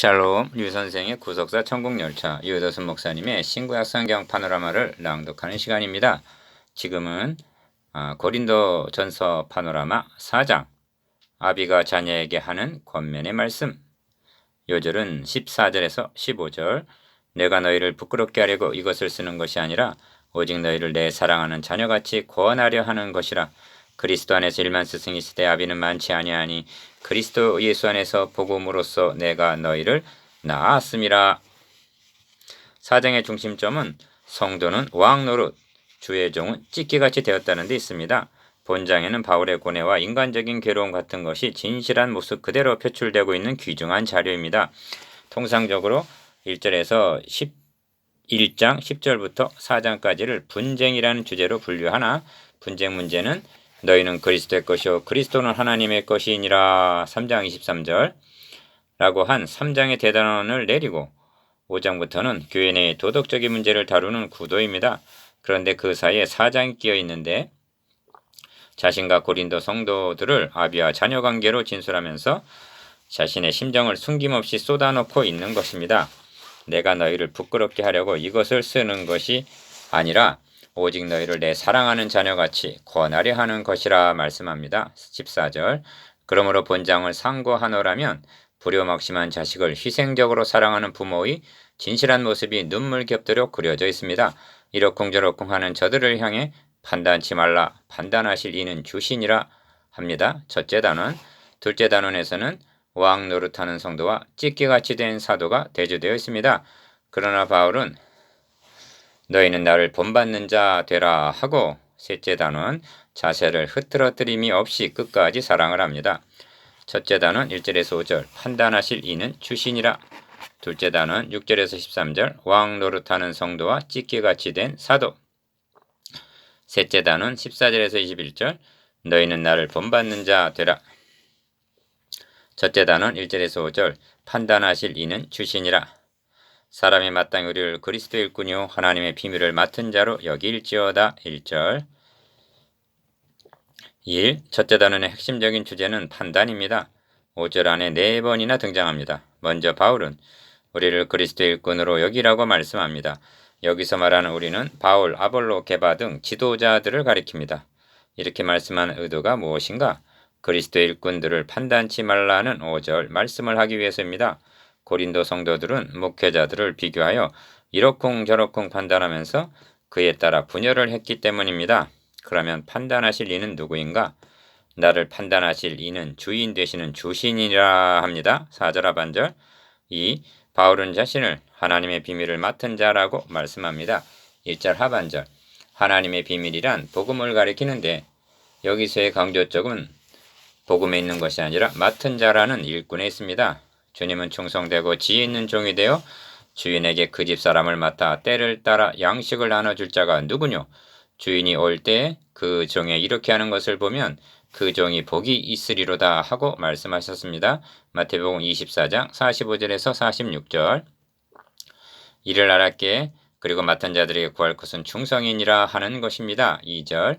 샬롬 류 선생의 구속사 천국열차 유도순 목사님의 신구약 성경 파노라마를 낭독하는 시간입니다. 지금은 아, 고린도 전서 파노라마 4장 아비가 자녀에게 하는 권면의 말씀 요절은 14절에서 15절 내가 너희를 부끄럽게 하려고 이것을 쓰는 것이 아니라 오직 너희를 내 사랑하는 자녀같이 구원하려 하는 것이라 그리스도 안에서 일만 스승이 시대 아비는 많지 아니하니 그리스도 예수 안에서 복음으로써 내가 너희를 낳았음이라. 사장의 중심점은 성도는 왕 노릇, 주의 종은 찢기같이 되었다는 데 있습니다. 본장에는 바울의 고뇌와 인간적인 괴로움 같은 것이 진실한 모습 그대로 표출되고 있는 귀중한 자료입니다. 통상적으로 1절에서 11장 10절부터 4장까지를 분쟁이라는 주제로 분류하나 분쟁 문제는 너희는 그리스도의 것이요 그리스도는 하나님의 것이니라 3장 23절 라고 한 3장의 대단원을 내리고 5장부터는 교회 내의 도덕적인 문제를 다루는 구도입니다. 그런데 그 사이에 4장이 끼어 있는데 자신과 고린도 성도들을 아비와 자녀 관계로 진술하면서 자신의 심정을 숨김없이 쏟아놓고 있는 것입니다. 내가 너희를 부끄럽게 하려고 이것을 쓰는 것이 아니라 오직 너희를 내 사랑하는 자녀같이 권하려 하는 것이라 말씀합니다. 14절 그러므로 본장을 상고하노라면 불효막심한 자식을 희생적으로 사랑하는 부모의 진실한 모습이 눈물 겹도록 그려져 있습니다. 이러쿵저러쿵 하는 저들을 향해 판단치 말라 판단하실 이는 주신이라 합니다. 첫째 단원, 둘째 단원에서는 왕 노릇하는 성도와 찢기같이 된 사도가 대조되어 있습니다. 그러나 바울은 너희는 나를 본받는 자 되라 하고 셋째 단원 자세를 흐트러뜨림이 없이 끝까지 사랑을 합니다. 첫째 단원 1절에서 5절 판단하실 이는 주신이라. 둘째 단원 6절에서 13절 왕 노릇하는 성도와 찢기같이 된 사도. 셋째 단원 14절에서 21절 너희는 나를 본받는 자 되라. 첫째 단원 1절에서 5절 판단하실 이는 주신이라 사람이 마땅히 우리를 그리스도 일꾼이요 하나님의 비밀을 맡은 자로 여길지어다 1절 1. 첫째 단원의 핵심적인 주제는 판단입니다. 5절 안에 네 번이나 등장합니다. 먼저 바울은 우리를 그리스도 일꾼으로 여기라고 말씀합니다. 여기서 말하는 우리는 바울, 아볼로, 게바 등 지도자들을 가리킵니다. 이렇게 말씀하는 의도가 무엇인가? 그리스도 일꾼들을 판단치 말라는 5절 말씀을 하기 위해서입니다. 고린도 성도들은 목회자들을 비교하여 이러쿵저러쿵 판단하면서 그에 따라 분열을 했기 때문입니다. 그러면 판단하실 이는 누구인가? 나를 판단하실 이는 주인 되시는 주신이라 합니다. 4절 하 반절 2. 바울은 자신을 하나님의 비밀을 맡은 자라고 말씀합니다. 1절 하반절 하나님의 비밀이란 복음을 가리키는데 여기서의 강조점은 복음에 있는 것이 아니라 맡은 자라는 일꾼에 있습니다. 주님은 충성되고 지혜 있는 종이 되어 주인에게 그 집 사람을 맡아 때를 따라 양식을 나눠줄 자가 누구뇨? 주인이 올 때 그 종에 이렇게 하는 것을 보면 그 종이 복이 있으리로다 하고 말씀하셨습니다. 마태복음 24장 45절에서 46절 이를 알았게 그리고 맡은 자들에게 구할 것은 충성이니라 하는 것입니다. 2절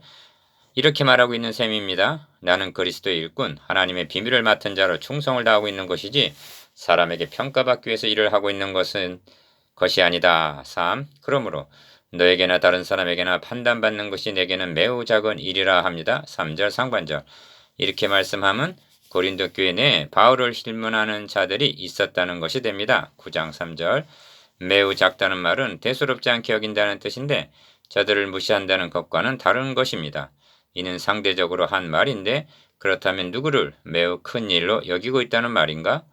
이렇게 말하고 있는 셈입니다. 나는 그리스도의 일꾼 하나님의 비밀을 맡은 자로 충성을 다하고 있는 것이지 사람에게 평가받기 위해서 일을 하고 있는 것은 것이 아니다. 3. 그러므로 너에게나 다른 사람에게나 판단받는 것이 내게는 매우 작은 일이라 합니다. 3절 상반절 이렇게 말씀하면 고린도 교회 내에 바울을 실문하는 자들이 있었다는 것이 됩니다. 9장 3절 매우 작다는 말은 대수롭지 않게 여긴다는 뜻인데 저들을 무시한다는 것과는 다른 것입니다. 이는 상대적으로 한 말인데 그렇다면 누구를 매우 큰 일로 여기고 있다는 말인가?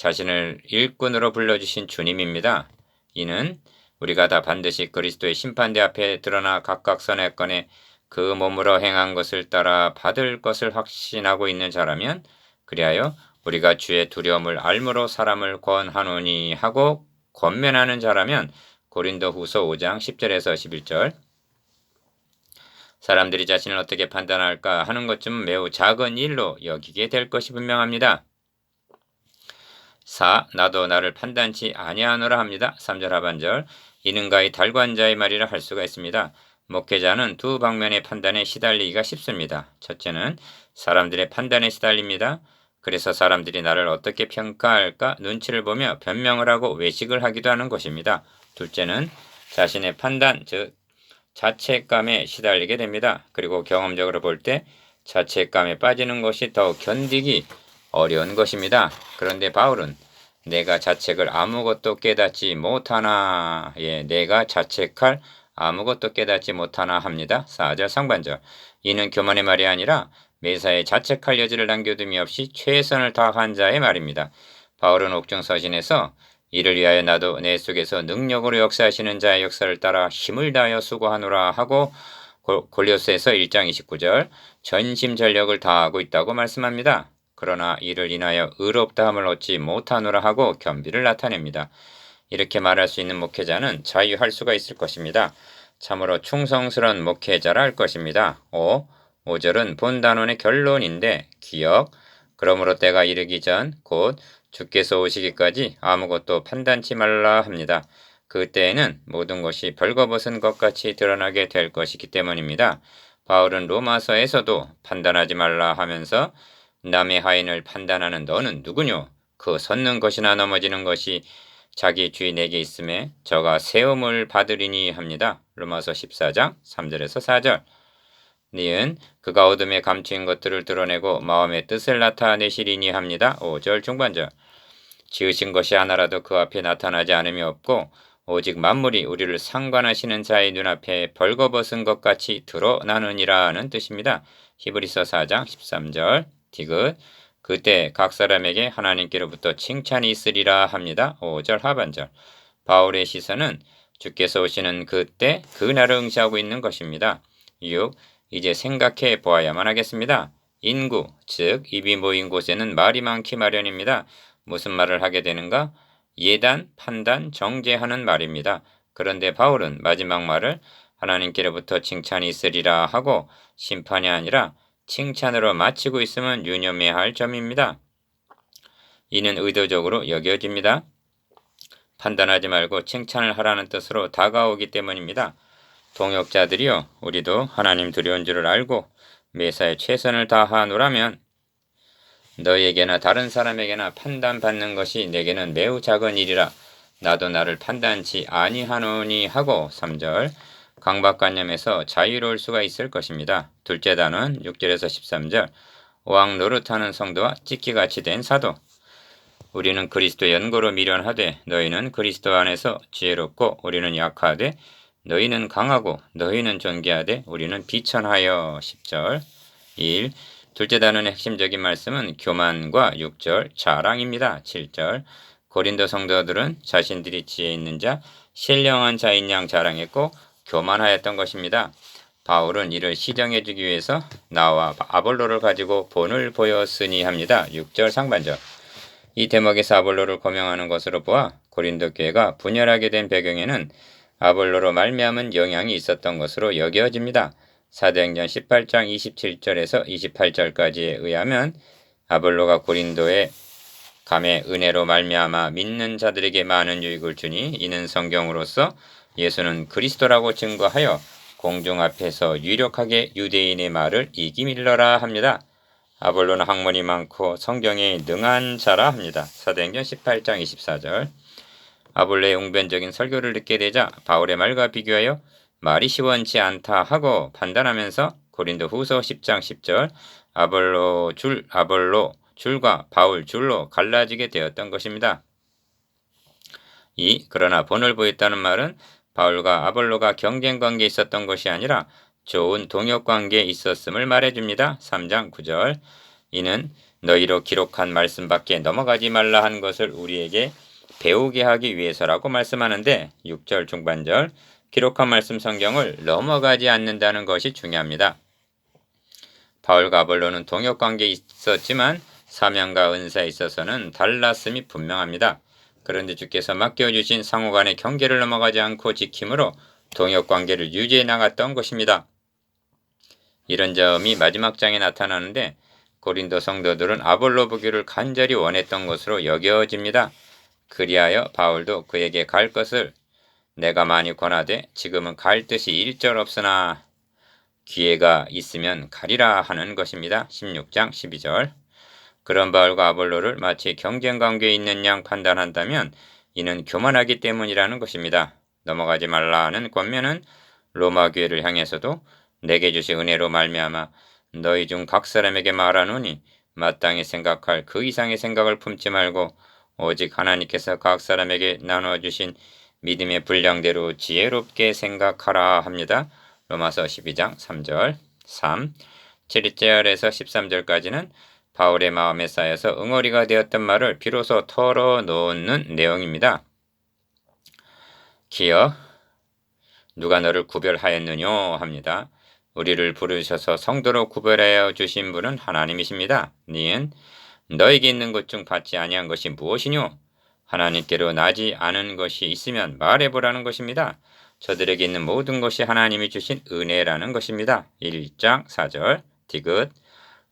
자신을 일꾼으로 불러주신 주님입니다. 이는 우리가 다 반드시 그리스도의 심판대 앞에 드러나 각각 꺼내 그 몸으로 행한 것을 따라 받을 것을 확신하고 있는 자라면 그리하여 우리가 주의 두려움을 알므로 사람을 권하노니 하고 권면하는 자라면 고린도 후서 5장 10절에서 11절 사람들이 자신을 어떻게 판단할까 하는 것쯤 매우 작은 일로 여기게 될 것이 분명합니다. 4. 나도 나를 판단치 아니하노라 합니다. 3절 하반절 이는가의 달관자의 말이라 할 수가 있습니다. 목회자는 두 방면의 판단에 시달리기가 쉽습니다. 첫째는 사람들의 판단에 시달립니다. 그래서 사람들이 나를 어떻게 평가할까 눈치를 보며 변명을 하고 외식을 하기도 하는 것입니다. 둘째는 자신의 판단, 즉 자책감에 시달리게 됩니다. 그리고 경험적으로 볼 때 자책감에 빠지는 것이 더욱 견디기 어려운 것입니다. 그런데 바울은 내가 자책을 아무것도 깨닫지 못하나 예, 내가 자책할 아무것도 깨닫지 못하나 합니다. 4절 상반절 이는 교만의 말이 아니라 매사에 자책할 여지를 남겨둠이 없이 최선을 다한 자의 말입니다. 바울은 옥중 서신에서 이를 위하여 나도 내 속에서 능력으로 역사하시는 자의 역사를 따라 힘을 다하여 수고하노라 하고 골리오스에서 1장 29절 전심전력을 다하고 있다고 말씀합니다. 그러나 이를 인하여 의롭다함을 얻지 못하노라 하고 겸비를 나타냅니다. 이렇게 말할 수 있는 목회자는 자유할 수가 있을 것입니다. 참으로 충성스러운 목회자라 할 것입니다. 5. 5절은 본 단원의 결론인데 기억 그러므로 때가 이르기 전 곧 주께서 오시기까지 아무것도 판단치 말라 합니다. 그때에는 모든 것이 벌거벗은 것 같이 드러나게 될 것이기 때문입니다. 바울은 로마서에서도 판단하지 말라 하면서 남의 하인을 판단하는 너는 누구뇨? 그 섰는 것이나 넘어지는 것이 자기 주인에게 있음에 저가 세움을 받으리니 합니다. 로마서 14장 3절에서 4절. 니은 그가 어둠에 감추인 것들을 드러내고 마음의 뜻을 나타내시리니 합니다. 5절 중반절. 지으신 것이 하나라도 그 앞에 나타나지 않음이 없고 오직 만물이 우리를 상관하시는 자의 눈앞에 벌거벗은 것 같이 드러나느니라는 뜻입니다. 히브리서 4장 13절. 디귿 그때 각 사람에게 하나님께로부터 칭찬이 있으리라 합니다. 5절 하반절 바울의 시선은 주께서 오시는 그때 그날을 응시하고 있는 것입니다. 6. 이제 생각해 보아야만 하겠습니다. 인구, 즉 입이 모인 곳에는 말이 많기 마련입니다. 무슨 말을 하게 되는가? 예단, 판단, 정죄하는 말입니다. 그런데 바울은 마지막 말을 하나님께로부터 칭찬이 있으리라 하고 심판이 아니라 칭찬으로 마치고 있으면 유념해야 할 점입니다. 이는 의도적으로 여겨집니다. 판단하지 말고 칭찬을 하라는 뜻으로 다가오기 때문입니다. 동역자들이요, 우리도 하나님 두려운 줄을 알고 매사에 최선을 다하노라면 너에게나 다른 사람에게나 판단받는 것이 내게는 매우 작은 일이라 나도 나를 판단치 아니하노니 하고 3절 강박관념에서 자유로울 수가 있을 것입니다. 둘째 단은 6절에서 13절 왕 노릇하는 성도와 찍기같이 된 사도 우리는 그리스도 연고로 미련하되 너희는 그리스도 안에서 지혜롭고 우리는 약하되 너희는 강하고 너희는 존귀하되 우리는 비천하여 10절 1 둘째 단원의 핵심적인 말씀은 교만과 6절 자랑입니다. 7절 고린도 성도들은 자신들이 지혜 있는 자, 신령한 자인 양 자랑했고 교만하였던 것입니다. 바울은 이를 시정해 주기 위해서 나와 아볼로를 가지고 본을 보였으니 합니다. 6절 상반절. 이 대목에서 아볼로를 고명하는 것으로 보아 고린도 교회가 분열하게 된 배경에는 아볼로로 말미암은 영향이 있었던 것으로 여겨집니다. 사도행전 18장 27절에서 28절까지에 의하면 아볼로가 고린도에 감의 은혜로 말미암아 믿는 자들에게 많은 유익을 주니 이는 성경으로서 예수는 그리스도라고 증거하여 공중 앞에서 유력하게 유대인의 말을 이기밀러라 합니다. 아볼로는 학문이 많고 성경에 능한 자라 합니다. 사도행전 18장 24절 아볼로의 웅변적인 설교를 듣게 되자 바울의 말과 비교하여 말이 시원치 않다 하고 판단하면서 고린도 후서 10장 10절 아볼로 줄 아볼로 줄과 바울 줄로 갈라지게 되었던 것입니다. 이 그러나 본을 보였다는 말은 바울과 아볼로가 경쟁 관계에 있었던 것이 아니라 좋은 동역 관계에 있었음을 말해줍니다. 3장 9절 이는 너희로 기록한 말씀 밖에 넘어가지 말라 한 것을 우리에게 배우게 하기 위해서라고 말씀하는데 6절 중반절 기록한 말씀 성경을 넘어가지 않는다는 것이 중요합니다. 바울과 아볼로는 동역 관계에 있었지만 사명과 은사에 있어서는 달랐음이 분명합니다. 그런데 주께서 맡겨주신 상호간의 경계를 넘어가지 않고 지킴으로 동역관계를 유지해 나갔던 것입니다. 이런 점이 마지막 장에 나타나는데 고린도 성도들은 아볼로 부교를 간절히 원했던 것으로 여겨집니다. 그리하여 바울도 그에게 갈 것을 내가 많이 권하되 지금은 갈 뜻이 일절 없으나 기회가 있으면 가리라 하는 것입니다. 16장 12절 그런 바울과 아볼로를 마치 경쟁 관계에 있는 양 판단한다면 이는 교만하기 때문이라는 것입니다. 넘어가지 말라는 권면은 로마 교회를 향해서도 내게 주신 은혜로 말미암아 너희 중 각 사람에게 말하노니 마땅히 생각할 그 이상의 생각을 품지 말고 오직 하나님께서 각 사람에게 나눠 주신 믿음의 분량대로 지혜롭게 생각하라 합니다. 로마서 12장 3절 3 7절에서 13절까지는 바울의 마음에 쌓여서 응어리가 되었던 말을 비로소 털어놓는 내용입니다. 기어 누가 너를 구별하였느냐 합니다. 우리를 부르셔서 성도로 구별하여 주신 분은 하나님이십니다. 니은 너에게 있는 것 중 받지 아니한 것이 무엇이뇨? 하나님께로 나지 않은 것이 있으면 말해보라는 것입니다. 저들에게 있는 모든 것이 하나님이 주신 은혜라는 것입니다. 1장 4절 디귿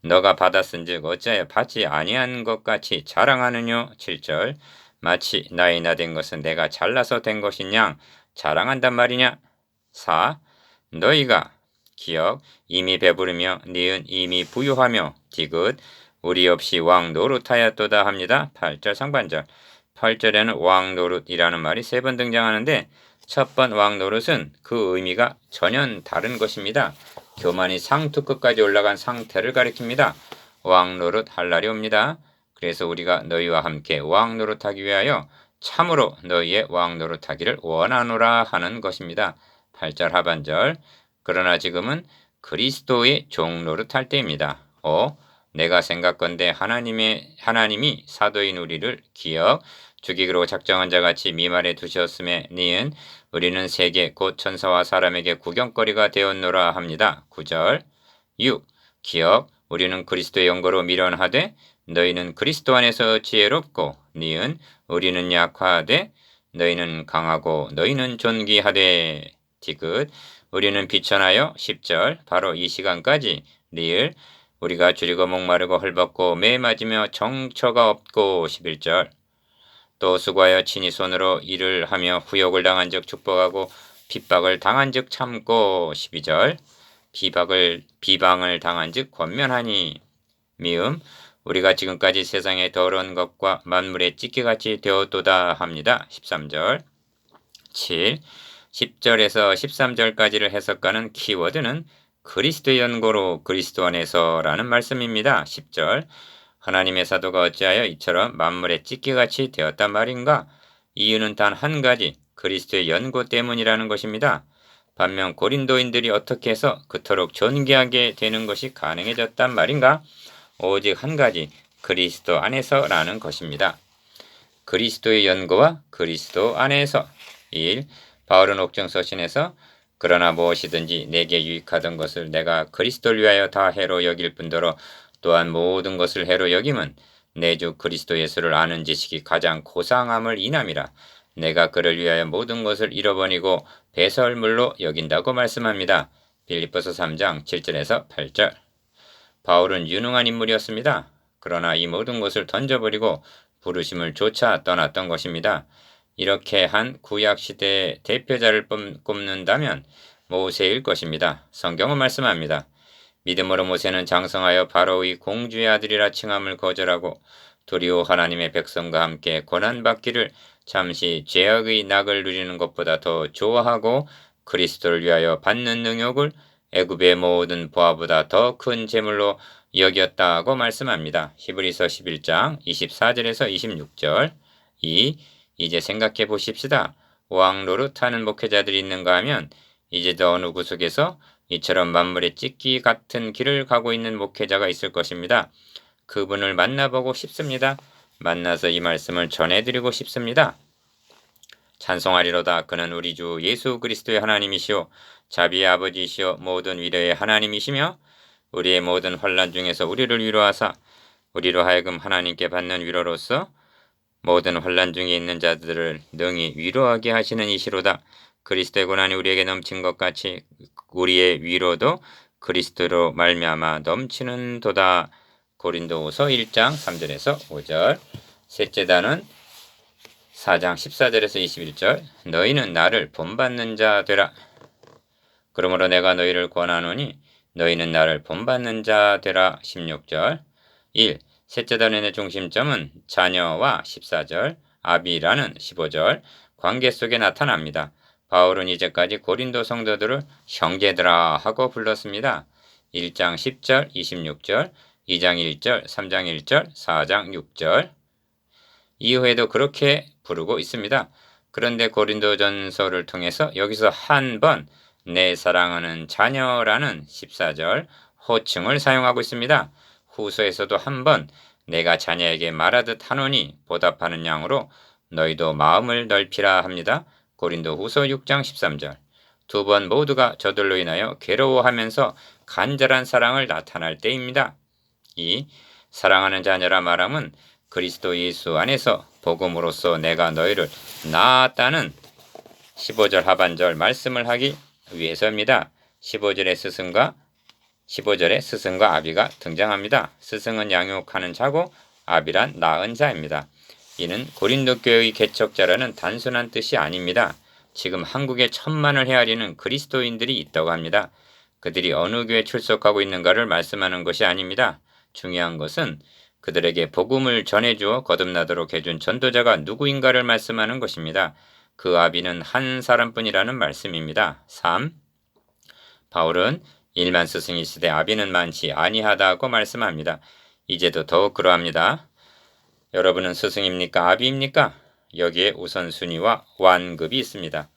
너가 받았은즉 어찌하여 받지 아니한 것 같이 자랑하느뇨? 7절. 마치 나이 나 된 것은 내가 잘나서 된 것이냐 자랑한단 말이냐? 4 너희가 기억 이미 배부르며 니은 이미 부유하며 디귿 우리 없이 왕 노릇하였도다 합니다. 8절 상반절. 8절에는 왕 노릇이라는 말이 세 번 등장하는데 첫 번 왕 노릇은 그 의미가 전혀 다른 것입니다. 교만이 상투 끝까지 올라간 상태를 가리킵니다. 왕 노릇 할 날이 옵니다. 그래서 우리가 너희와 함께 왕 노릇하기 위하여 참으로 너희의 왕 노릇하기를 원하노라 하는 것입니다. 8절 하반절 그러나 지금은 그리스도의 종 노릇할 때입니다. 5. 내가 생각건대 하나님의 하나님이 사도인 우리를 기억 죽이기로 작정한 자 같이 미말에 두셨음에 니은 우리는 세계 곧 천사와 사람에게 구경거리가 되었노라 합니다. 9절. 6. 기억 우리는 그리스도의 영거로 미련하되 너희는 그리스도 안에서 지혜롭고 니은 우리는 약화하되 너희는 강하고 너희는 존귀하되. 디귿. 우리는 비천하여. 10절. 바로 이 시간까지 리을 우리가 줄이고 목마르고 헐벗고 매 맞으며 정처가 없고 11절 또 수고하여 친히 손으로 일을 하며 후욕을 당한 즉 축복하고 핍박을 당한 즉 참고 12절. 비박을 비방을 당한 즉 권면하니. 미음 우리가 지금까지 세상의 더러운 것과 만물의 찢기같이 되었도다 합니다. 13절. 7 10절에서 13절까지를 해석하는 키워드는 그리스도의 연고로 그리스도 안에서라는 말씀입니다. 10절 하나님의 사도가 어찌하여 이처럼 만물의 찢기같이 되었단 말인가? 이유는 단 한 가지 그리스도의 연고 때문이라는 것입니다. 반면 고린도인들이 어떻게 해서 그토록 존귀하게 되는 것이 가능해졌단 말인가? 오직 한 가지 그리스도 안에서라는 것입니다. 그리스도의 연고와 그리스도 안에서 1. 바울은 옥정 서신에서 그러나 무엇이든지 내게 유익하던 것을 내가 그리스도를 위하여 다 해로 여길 뿐더러 또한 모든 것을 해로 여김은 내 주 그리스도 예수를 아는 지식이 가장 고상함을 인함이라 내가 그를 위하여 모든 것을 잃어버리고 배설물로 여긴다고 말씀합니다. 빌립보서 3장 7절에서 8절 바울은 유능한 인물이었습니다. 그러나 이 모든 것을 던져버리고 부르심을 조차 떠났던 것입니다. 이렇게 한 구약 시대의 대표자를 꼽는다면 모세일 것입니다. 성경은 말씀합니다. 믿음으로 모세는 장성하여 바로의 공주의 아들이라 칭함을 거절하고 도리오 하나님의 백성과 함께 고난받기를 잠시 죄악의 낙을 누리는 것보다 더 좋아하고 그리스도를 위하여 받는 능욕을 애굽의 모든 보아보다 더 큰 재물로 여겼다고 말씀합니다. 히브리서 11장 24절에서 26절 2. 이제 생각해 보십시다. 왕 노릇하는 목회자들이 있는가 하면 이제도 어느 구석에서 이처럼 만물의 찍기 같은 길을 가고 있는 목회자가 있을 것입니다. 그분을 만나보고 싶습니다. 만나서 이 말씀을 전해드리고 싶습니다. 찬송하리로다 그는 우리 주 예수 그리스도의 하나님이시오 자비의 아버지시오 모든 위로의 하나님이시며 우리의 모든 환란 중에서 우리를 위로하사 우리로 하여금 하나님께 받는 위로로서 모든 환란 중에 있는 자들을 능히 위로하게 하시는 이시로다. 그리스도의 고난이 우리에게 넘친 것 같이 우리의 위로도 그리스도로 말미암아 넘치는 도다. 고린도후서 1장 3절에서 5절. 셋째 단은 4장 14절에서 21절. 너희는 나를 본받는 자 되라. 그러므로 내가 너희를 권하노니 너희는 나를 본받는 자 되라. 16절. 1. 셋째 단원의 중심점은 자녀와 14절, 아비라는 15절 관계 속에 나타납니다. 바울은 이제까지 고린도 성도들을 형제들아 하고 불렀습니다. 1장 10절, 26절, 2장 1절, 3장 1절, 4장 6절. 이후에도 그렇게 부르고 있습니다. 그런데 고린도전서를 통해서 여기서 한 번 내 사랑하는 자녀라는 14절 호칭을 사용하고 있습니다. 후서에서도 한 번 내가 자녀에게 말하듯 하노니 보답하는 양으로 너희도 마음을 넓히라 합니다. 고린도 후서 6장 13절. 두 번 모두가 저들로 인하여 괴로워하면서 간절한 사랑을 나타날 때입니다. 이 사랑하는 자녀라 말함은 그리스도 예수 안에서 복음으로써 내가 너희를 낳았다는 15절 하반절 말씀을 하기 위해서입니다. 15절의 스승과 15절에 스승과 아비가 등장합니다. 스승은 양육하는 자고 아비란 낳은 자입니다. 이는 고린도 교회의 개척자라는 단순한 뜻이 아닙니다. 지금 한국에 천만을 헤아리는 그리스도인들이 있다고 합니다. 그들이 어느 교회 출석하고 있는가를 말씀하는 것이 아닙니다. 중요한 것은 그들에게 복음을 전해주어 거듭나도록 해준 전도자가 누구인가를 말씀하는 것입니다. 그 아비는 한 사람뿐이라는 말씀입니다. 3. 바울은 일만 스승이 시대 아비는 많지 아니하다고 말씀합니다. 이제도 더욱 그러합니다. 여러분은 스승입니까? 아비입니까? 여기에 우선순위와 완급이 있습니다.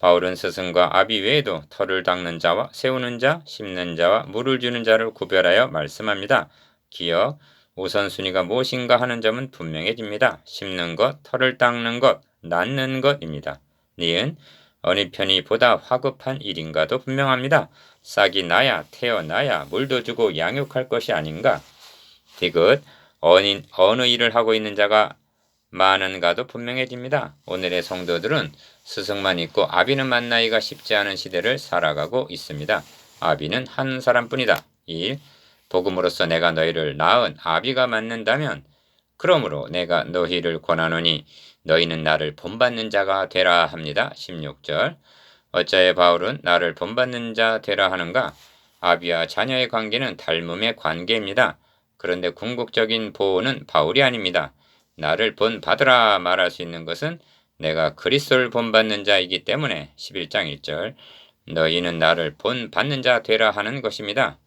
바울은 스승과 아비 외에도 털을 닦는 자와 세우는 자, 심는 자와 물을 주는 자를 구별하여 말씀합니다. 기억, 우선순위가 무엇인가 하는 점은 분명해집니다. 심는 것, 털을 닦는 것, 낳는 것입니다. 니은 어느 편이 보다 화급한 일인가도 분명합니다. 싹이 나야 태어나야 물도 주고 양육할 것이 아닌가. 디귿 어느, 어느 일을 하고 있는 자가 많은가도 분명해집니다. 오늘의 성도들은 스승만 있고 아비는 만나기가 쉽지 않은 시대를 살아가고 있습니다. 아비는 한 사람뿐이다. 1. 복음으로써 내가 너희를 낳은 아비가 맞는다면 그러므로 내가 너희를 권하노니 너희는 나를 본받는 자가 되라 합니다. 16절 어찌하여 바울은 나를 본받는 자 되라 하는가? 아비와 자녀의 관계는 닮음의 관계입니다. 그런데 궁극적인 보호는 바울이 아닙니다. 나를 본 받으라 말할 수 있는 것은 내가 그리스도를 본받는 자이기 때문에 11장 1절 너희는 나를 본 받는 자 되라 하는 것입니다.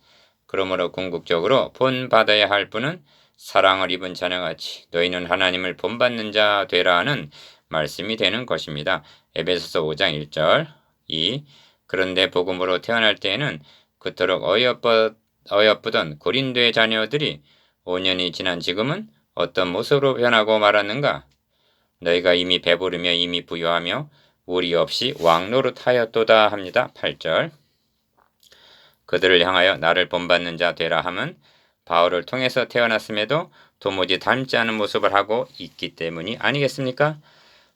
그러므로 궁극적으로 본 받아야 할 분은 사랑을 입은 자녀같이 너희는 하나님을 본받는 자 되라는 말씀이 되는 것입니다. 에베소서 5장 1절 2. 그런데 복음으로 태어날 때에는 그토록 어여쁘, 어여쁘던 고린도의 자녀들이 5년이 지난 지금은 어떤 모습으로 변하고 말았는가? 너희가 이미 배부르며 이미 부유하며 우리 없이 왕노릇하였도다 합니다. 8절 그들을 향하여 나를 본받는 자 되라 함은 바울을 통해서 태어났음에도 도무지 닮지 않은 모습을 하고 있기 때문이 아니겠습니까?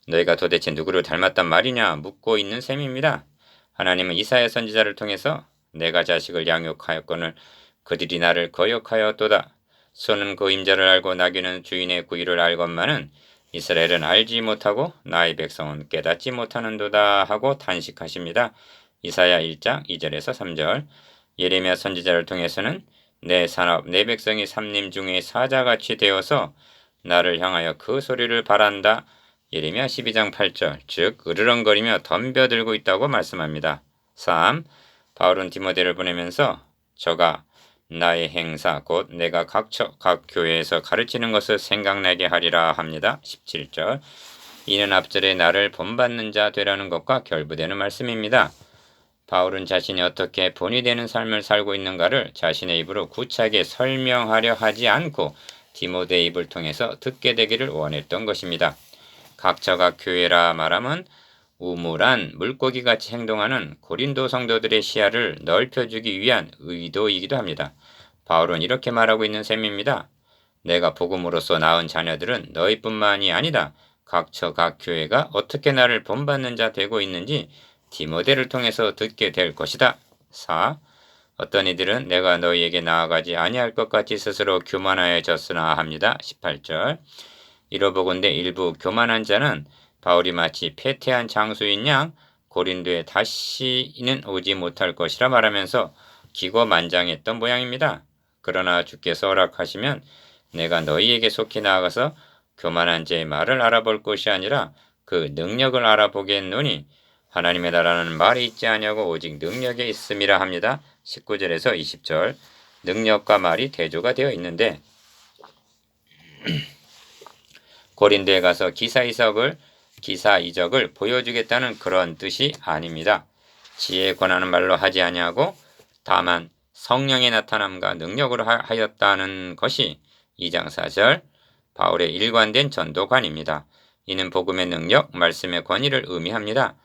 너희가 도대체 누구를 닮았단 말이냐 묻고 있는 셈입니다. 하나님은 이사야 선지자를 통해서 내가 자식을 양육하였거늘 그들이 나를 거역하였도다. 소는 그 임자를 알고 나귀는 주인의 구의를 알건만은 이스라엘은 알지 못하고 나의 백성은 깨닫지 못하는도다 하고 탄식하십니다. 이사야 1장 2절에서 3절 예레미야 선지자를 통해서는 내 산업 내 백성이 삼림 중에 사자같이 되어서 나를 향하여 그 소리를 바란다. 예레미야 12장 8절 즉 으르렁거리며 덤벼들고 있다고 말씀합니다. 3. 바울은 디모데를 보내면서 저가 나의 행사 곧 내가 각 처 각 교회에서 가르치는 것을 생각나게 하리라 합니다. 17절 이는 앞절에 나를 본받는 자 되라는 것과 결부되는 말씀입니다. 바울은 자신이 어떻게 본이 되는 삶을 살고 있는가를 자신의 입으로 구차하게 설명하려 하지 않고 디모데 입을 통해서 듣게 되기를 원했던 것입니다. 각처가 교회라 말하면 우물한 물고기 같이 행동하는 고린도 성도들의 시야를 넓혀주기 위한 의도이기도 합니다. 바울은 이렇게 말하고 있는 셈입니다. 내가 복음으로써 낳은 자녀들은 너희뿐만이 아니다. 각처 각 교회가 어떻게 나를 본받는 자 되고 있는지 디모데를 통해서 듣게 될 것이다. 4. 어떤 이들은 내가 너희에게 나아가지 아니할 것 같이 스스로 교만하여졌으나 합니다. 18절 이로 보건대 일부 교만한 자는 바울이 마치 패퇴한 장수인 양 고린도에 다시는 오지 못할 것이라 말하면서 기고만장했던 모양입니다. 그러나 주께서 허락하시면 내가 너희에게 속히 나아가서 교만한 자의 말을 알아볼 것이 아니라 그 능력을 알아보겠노니 하나님의 나라는 말이 있지 아니하고 오직 능력에 있음이라 합니다. 19절에서 20절 능력과 말이 대조가 되어 있는데 고린도에 가서 기사 이석을 기사 이적을 보여주겠다는 그런 뜻이 아닙니다. 지혜에 권하는 말로 하지 아니하고 다만 성령의 나타남과 능력으로 하- 하였다는 것이 2장 4절 바울의 일관된 전도관입니다. 이는 복음의 능력, 말씀의 권위를 의미합니다.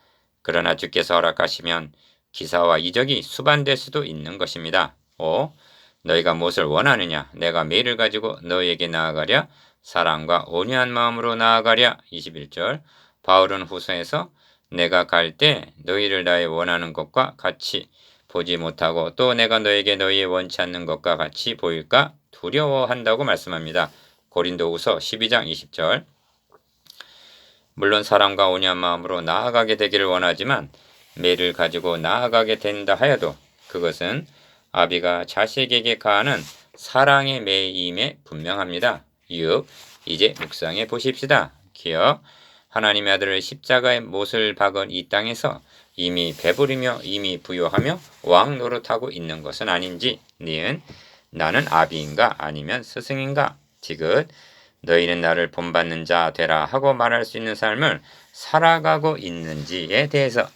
그러나 주께서 허락하시면 기사와 이적이 수반될 수도 있는 것입니다. 5. 너희가 무엇을 원하느냐? 내가 매일을 가지고 너희에게 나아가랴. 사랑과 온유한 마음으로 나아가랴. 21절. 바울은 후서에서 내가 갈 때 너희를 나의 원하는 것과 같이 보지 못하고 또 내가 너에게 너희의 원치 않는 것과 같이 보일까 두려워한다고 말씀합니다. 고린도후서 12장 20절. 물론 사랑과 온유한 마음으로 나아가게 되기를 원하지만 매를 가지고 나아가게 된다 하여도 그것은 아비가 자식에게 가하는 사랑의 매임에 분명합니다. 6. 이제 묵상해 보십시다. 기억. 하나님의 아들을 십자가의 못을 박은 이 땅에서 이미 배부리며 이미 부요하며 왕 노릇하고 있는 것은 아닌지 니은 나는 아비인가 아니면 스승인가? 지긋 너희는 나를 본받는 자 되라 하고 말할 수 있는 삶을 살아가고 있는지에 대해서